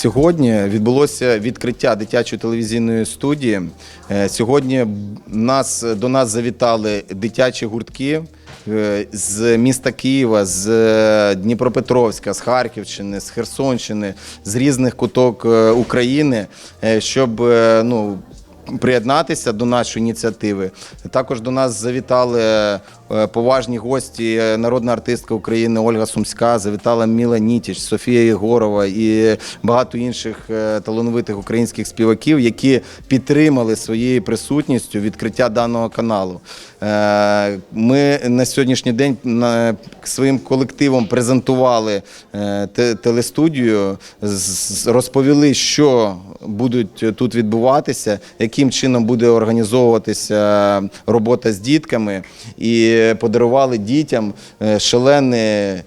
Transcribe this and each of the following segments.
Сьогодні відбулося відкриття дитячої телевізійної студії. Е, Сьогодні нас, до нас завітали дитячі гуртки е, з міста Києва, з е, Дніпропетровська, з Харківщини, з Херсонщини, з різних куток України, щоб ну, приєднатися до нашої ініціативи. Також до нас завітали е, поважні гості, е, народна артистка України Ольга Сумська, завітала Міла Нітіч, Софія Єгорова і багато інших е, талановитих українських співаків, які підтримали своєю присутністю відкриття даного каналу. Е, Ми на сьогоднішній день своїм колективом презентували е, телестудію, розповіли, що будуть тут відбуватися, яким чином буде організовуватися робота з дітками, і подарували дітям е, шалений е,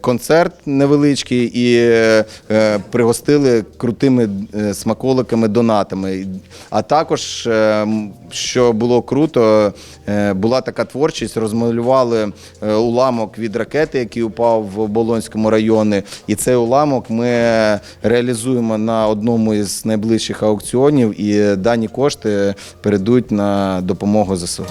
концерт невеличкий і е, е, пригостили крутими е, смаколиками, донатами. А також, е, що було круто, е, була така творчість, розмалювали е, уламок від ракети, який упав в Болонському районі. І цей уламок ми реалізуємо на одному із найближчих аукціонів, і дані кошти перейдуть на допомогу ЗСУ.